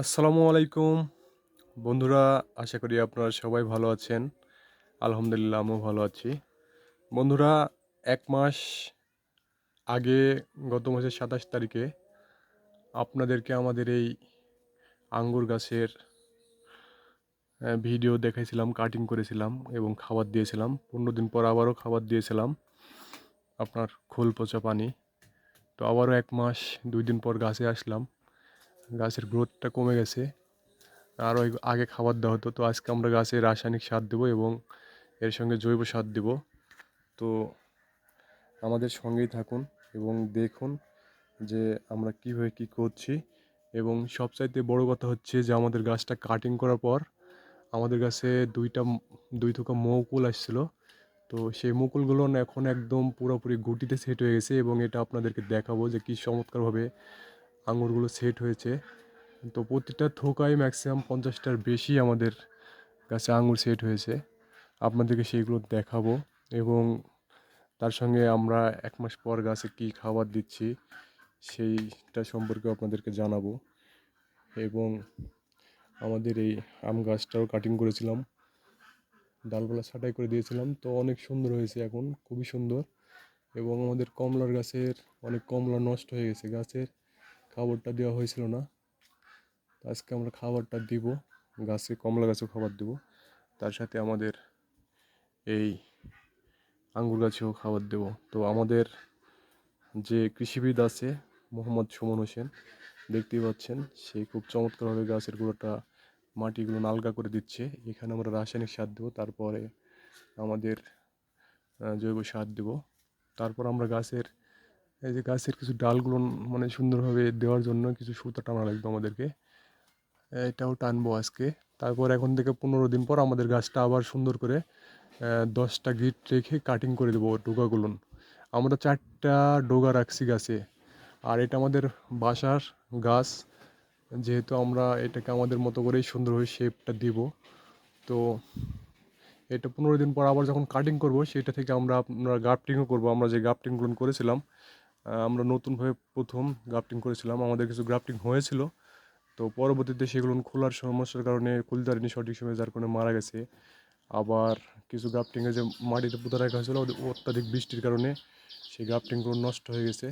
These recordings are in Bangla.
আসসালামু আলাইকুম। বন্ধুরা, আশা করি আপনারা সবাই ভালো আছেন। আলহামদুলিল্লাহ, আমিও ভালো আছি। বন্ধুরা, এক মাস আগে, গত মাসের সাতাশ তারিখে আপনাদেরকে আমাদের এই আঙ্গুর গাছের ভিডিও দেখাইছিলাম, কাটিং করেছিলাম এবং খাবার দিয়েছিলাম। পনেরো দিন পর আবারও খাবার দিয়েছিলাম আপনার খোল পচা পানি। তো আবারও এক মাস, দুই দিন পর গাছে আসলাম। গাছের গ্রোথটা কমে গেছে। আরও আগে খাবার দেওয়া হতো, তো আজকে আমরা গাছে রাসায়নিক সার দেবো এবং এর সঙ্গে জৈব সার দেব। তো আমাদের সঙ্গেই থাকুন এবং দেখুন যে আমরা কীভাবে কী করছি। এবং সবচাইতে বড় কথা হচ্ছে যে আমাদের গাছটা কাটিং করার পর আমাদের গাছে দুইটা, দুই থোকা মৌকুল আসছিল। তো সেই মুকুলগুলো এখন একদম পুরোপুরি গুটিতে সেট হয়ে গেছে এবং এটা আপনাদেরকে দেখাবো যে কী চমৎকারভাবে আঙুরগুলো সেট হয়েছে। তো প্রতিটা থোকায় ম্যাক্সিমাম পঞ্চাশটার বেশি আমাদের কাছে আঙুর সেট হয়েছে। আপনাদেরকে সেইগুলো দেখাবো এবং তার সঙ্গে আমরা এক মাস পর গাছে কী খাবার দিচ্ছি সেইটা সম্পর্কে আপনাদেরকে জানাব। এবং আমাদের এই আম গাছটাও কাটিং করেছিলাম। ডালপালা ছাঁটাই করে দিয়েছিলাম। তো অনেক সুন্দর হয়েছে এখন, খুবই সুন্দর। এবং আমাদের কমলার গাছের অনেক কমলা নষ্ট হয়ে গেছে। গাছের খাবারটা দেওয়া হয়েছিল না। আজকে আমরা খাবারটা দিব। গাছে কমলা গাছেও খাবার দেব। তার সাথে আমাদের এই আঙ্গুর গাছেও খাবার দেব। তো আমাদের যে কৃষিবিদ আছে, মোহাম্মদ সুমন হোসেন, দেখতেই পাচ্ছেন, সে খুব চমৎকারভাবে গাছের গুঁড়োটা মাটিগুলো নালকা করে দিচ্ছে। এখানে আমরা রাসায়নিক সার দেবো, তারপরে আমাদের জৈব সার দেবো। তারপর আমরা গাছের এই যে গাছের কিছু ডালগুলো মানে সুন্দরভাবে দেওয়ার জন্য কিছু সুতা টানা লাগবে আমাদেরকে। এটাও টানবো আজকে। তারপর এখন থেকে পনেরো দিন পর আমাদের গাছটা আবার সুন্দর করে দশটা গিট রেখে কাটিং করে দেবো ডোগাগুলো। আমরা চারটা ডোগা রাখছি গাছে। আর এটা আমাদের বাসার গাছ। যেহেতু আমরা এটাকে আমাদের মতো করেই সুন্দরভাবে শেপটা দিব। তো এটা পনেরো দিন পর আবার যখন কাটিং করব, সেটা থেকে আমরা আপনার গ্রাফটিংও করব। আমরা যে গ্রাফটিংগুলো করেছিলাম আমরা নতুনভাবে প্রথম গ্রাফটিং করেছিলাম। আমাদের কিছু গ্রাফটিং হয়েছিল। তো পরবর্তীতে সেগুলো খোলার সমস্যার কারণে খুলতে সঠিক সময় যার কারণে মারা গেছে। আবার কিছু গ্রাফটিংয়ে যে মাটিতে পুঁতে রাখা হয়েছিল অত্যাধিক বৃষ্টির কারণে সেই গ্রাফটিংগুলো নষ্ট হয়ে গেছে।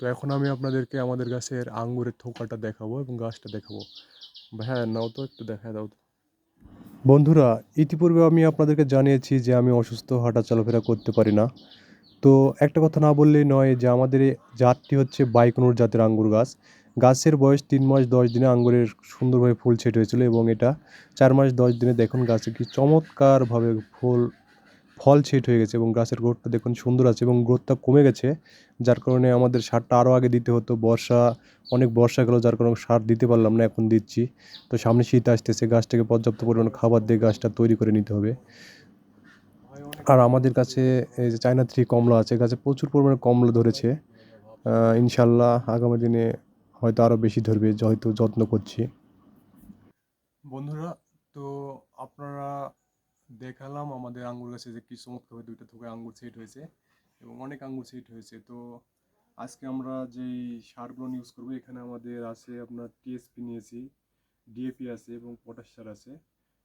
তো এখন আমি আপনাদেরকে আমাদের গাছের আঙ্গুরের থোকাটা দেখাবো এবং গাছটা দেখাবো। হ্যাঁ নাও তো, একটু দেখা দাও তো। বন্ধুরা, ইতিপূর্বে আমি আপনাদেরকে জানিয়েছি যে আমি অসুস্থ হাঁটা চলাফেরা করতে পারি না। তো একটা কথা না বললেই নয় যে আমাদের জাতটি হচ্ছে বাইকনুর জাতের আঙ্গুর গাছ। গাছের বয়স তিন মাস দশ দিনে আঙ্গুরের সুন্দরভাবে ফুল ছেট হয়েছিল এবং এটা চার মাস দশ দিনে দেখুন গাছে কি চমৎকারভাবে ফুল, ফল ছেট হয়ে গেছে এবং গাছের গ্রোথটা দেখুন সুন্দর আছে এবং গ্রোথটা কমে গেছে। যার কারণে আমাদের সারটা আরও আগে দিতে হতো। বর্ষা, অনেক বর্ষা গেল যার কারণে সার দিতে পারলাম না, এখন দিচ্ছি। তো সামনে শীত আসতেছে, গাছটাকে পর্যাপ্ত পরিমাণ খাবার দিয়ে গাছটা তৈরি করে নিতে হবে। আর আমাদের কাছে এই যে চায়না থ্রি কমলা আছে গাছে প্রচুর পরিমাণে কমলা ধরেছে। ইনশাল্লাহ আগামী দিনে হয়তো আরও বেশি ধরবে হয়তো যত্ন করছি। বন্ধুরা, তো আপনারা দেখালাম আমাদের আঙ্গুর গাছে যে কি চমৎকারভাবে দুইটা থোকায় আঙ্গুর সেট হয়েছে এবং অনেক আঙ্গুর সেট হয়েছে। তো আজকে আমরা যেই সারগুলো ইউজ করব, এখানে আমাদের আছে আপনার টিএসপি নিয়েছি ডিএপি আছে এবং পটাশ সার আছে।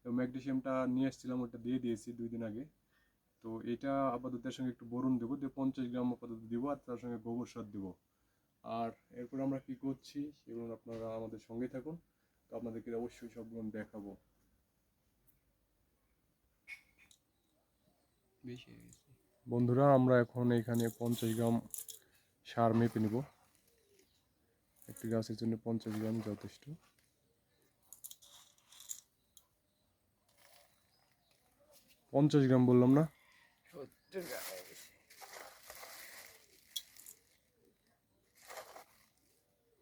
এবং ম্যাগনেসিয়ামটা নিয়ে এসেছিলাম ওটা দিয়ে দিয়েছি দুই দিন আগে। তো এটা আপাতত এর সঙ্গে একটু বরুণ দেবো দিয়ে পঞ্চাশ গ্রাম আপাতত দেবো আর তার সঙ্গে গোবর সার দেবো। আর এরপর আমরা কি করছি সেগুলো আপনারা আমাদের সঙ্গে থাকুন তো আপনাদেরকে অবশ্যই সবগুলো দেখাবো। বন্ধুরা আমরা এখন এখানে পঞ্চাশ গ্রাম সার মেপে নেব। একটি গাছের জন্য পঞ্চাশ গ্রাম যথেষ্ট। পঞ্চাশ গ্রাম বললাম না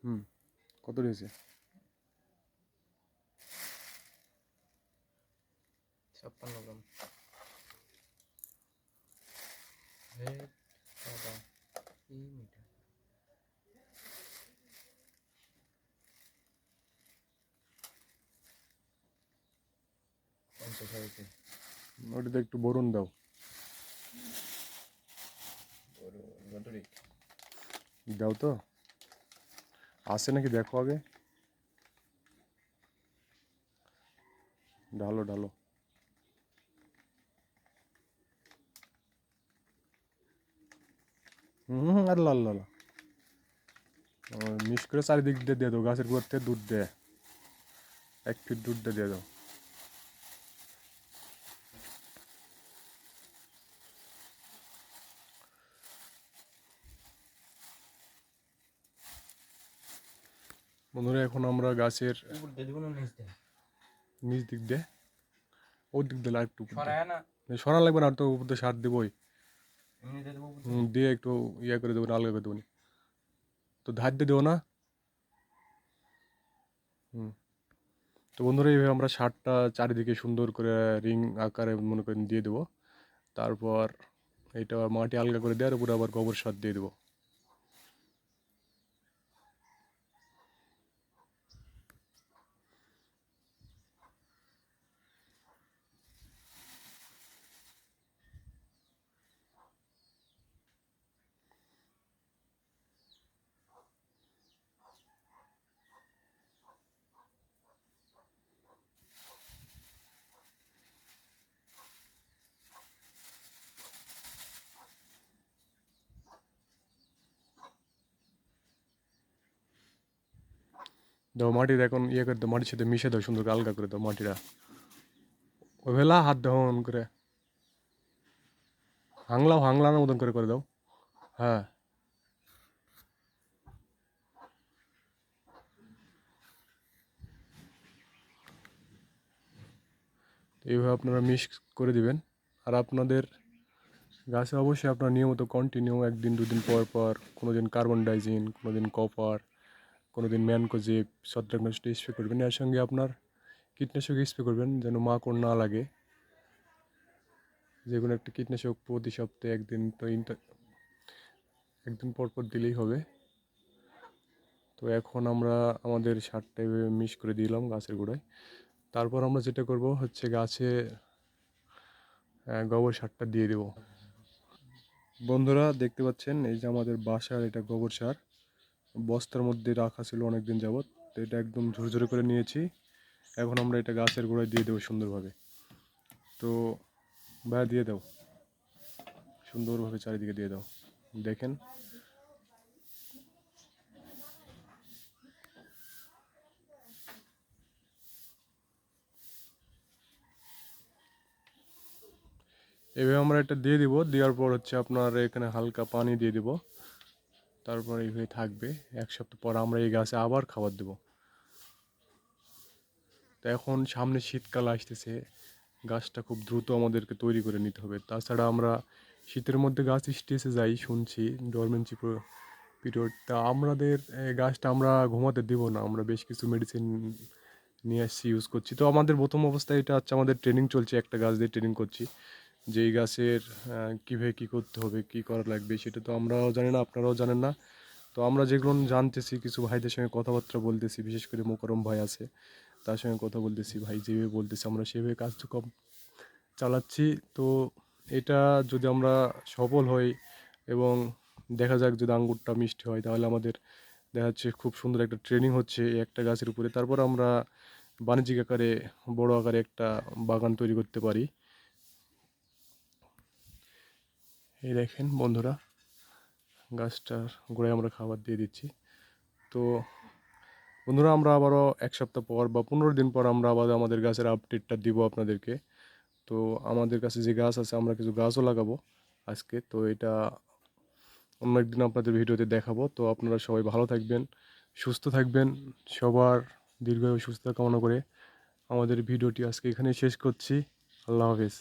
হুম কত রয়েছে ছাপ্পান্ন গ্রাম। পঞ্চাশ ওটাতে একটু বরুণ দাও। দাও তো। আছে নাকি? দেখো আগে। ঢালো ঢালো। হুম আল্লাহ আল্লাহ আল্লাহ মিস করে চারিদিক দিয়ে দিয়ে দাও। গাছের গোড়া থেকে দুধ দেয় এক ফিট দুধটা দিয়ে দাও। বন্ধুরা এখন আমরা গাছের নিচ দিক দিয়ে। ওর দিক দিয়ে। সরায় না? সরা লাগবে না আর তো উপর দিয়ে সার দেবোই। দিয়ে। একটু ইয়ে করে দেবো আলগা করে দেবো তো ধার দিয়ে দেবো না? হুম। তো বন্ধুরা এইভাবে আমরা সারটা চারিদিকে সুন্দর করে রিং আকারে মনে করেন দিয়ে দেবো। তারপর এটা মাটি আলগা করে দেওয়ার উপরে আবার গোবর সার দিয়ে দেবো। দাও মাটির এখন ইয়ে করে দাও, মাটির সাথে মিশে দাও, সুন্দর আলগা করে দাও মাটিটা। ওই ভেলা হাত অন করে। হাংলাও হাংলানোর মতন করে করে দাও। হ্যাঁ। এইভাবে আপনারা মিক্স করে দিবেন। আর আপনাদের গাছে অবশ্যই আপনার নিয়মিত কন্টিনিউ একদিন, দুদিন পর পর কোনো দিন কার্বন ডাইজিন কোনো দিন কপার কোনো দিন ম্যানকোজেব ছত্রাকনাশক স্প্রে করবেন, এর সঙ্গে আপনার কীটনাশক স্প্রে করবেন, যেন মাকড় না লাগে। যে কোনো একটা কীটনাশক প্রতি সপ্তাহে একদিন তো ইন্টার একদিন পর পর দিলেই হবে। তো এখন আমরা আমাদের সারটা মিক্স করে দিলাম গাছের গোড়ায়। তারপর আমরা যেটা করব হচ্ছে গাছে গোবর সারটা দিয়ে দেবো। বন্ধুরা, দেখতে পাচ্ছেন এই যে আমাদের বাসার এটা গোবর সার। বস্তার মধ্যে রাখা ছিল অনেক দিন যাবত তো এটা একদম ঝুরঝুরে করে নিয়েছি। এখন আমরা এটা গাছের গোড়ায় দিয়ে দেবো সুন্দরভাবে। তো ভাইয়া দিয়ে দাও। সুন্দরভাবে চারিদিকে দিয়ে দাও। দেখেন। এভাবে আমরা এটা দিয়ে দিব। দেওয়ার পর হচ্ছে আপনার এখানে হালকা পানি দিয়ে দিব। তারপর এইভাবে থাকবে। এক সপ্তাহ পর আমরা এই গাছে আবার খাবার দেব। তো এখন সামনে শীতকাল আসতেছে। গাছটা খুব দ্রুত আমাদেরকে তৈরি করে নিতে হবে। তাছাড়া আমরা শীতের মধ্যে গাছ স্টেজে যাই শুনছি ডরমেন্সি পিরিয়ড তা আমাদের গাছটা আমরা ঘুমাতে দেব না। আমরা বেশ কিছু মেডিসিন নিয়ে আসছি ইউজ করছি। তো আমাদের প্রথম অবস্থায় এটা হচ্ছে আমাদের ট্রেনিং চলছে। একটা গাছ দিয়ে ট্রেনিং করছি। যে এই গাছের কীভাবে কী করতে হবে, কী করা লাগবে সেটা তো আমরাও জানি না, আপনারাও জানেন না। তো আমরা যেগুলো জানতেছি, কিছু ভাইদের সঙ্গে কথাবার্তা বলতেছি, বিশেষ করে মোকারম ভাই আছে, তার সঙ্গে কথা বলতেছি, ভাই যেভাবে বলতেছি, আমরা সেভাবে কার্যক্রম চালাচ্ছি। তো এটা যদি আমরা সফল হই এবং দেখা যাক যদি আঙ্গুরটা মিষ্টি হয়, তাহলে আমাদের দেখা যাচ্ছে খুব সুন্দর একটা ট্রেনিং হচ্ছে একটা গাছের উপরে। তারপর আমরা বাণিজ্যিক আকারে, বড় আকারে একটা বাগান তৈরি করতে পারি। এই দেখেন বন্ধুরা, গাছটার গোড়ায় আমরা খাবার দিয়ে দিচ্ছি। তো বন্ধুরা, আমরা আবারও এক সপ্তাহ পর বা পনেরো দিন পর আমরা আবার আমাদের গাছের আপডেটটা দিব আপনাদেরকে। তো আমাদের কাছে যে গাছ আছে, আমরা কিছু গাছও লাগাবো আজকে। তো এটা অন্য একদিন আপনাদের ভিডিওতে দেখাবো। তো আপনারা সবাই ভালো থাকবেন, সুস্থ থাকবেন, সবার দীর্ঘ সুস্থতা কামনা করে আমাদের ভিডিওটি আজকে এখানেই শেষ করছি। আল্লাহ হাফেজ।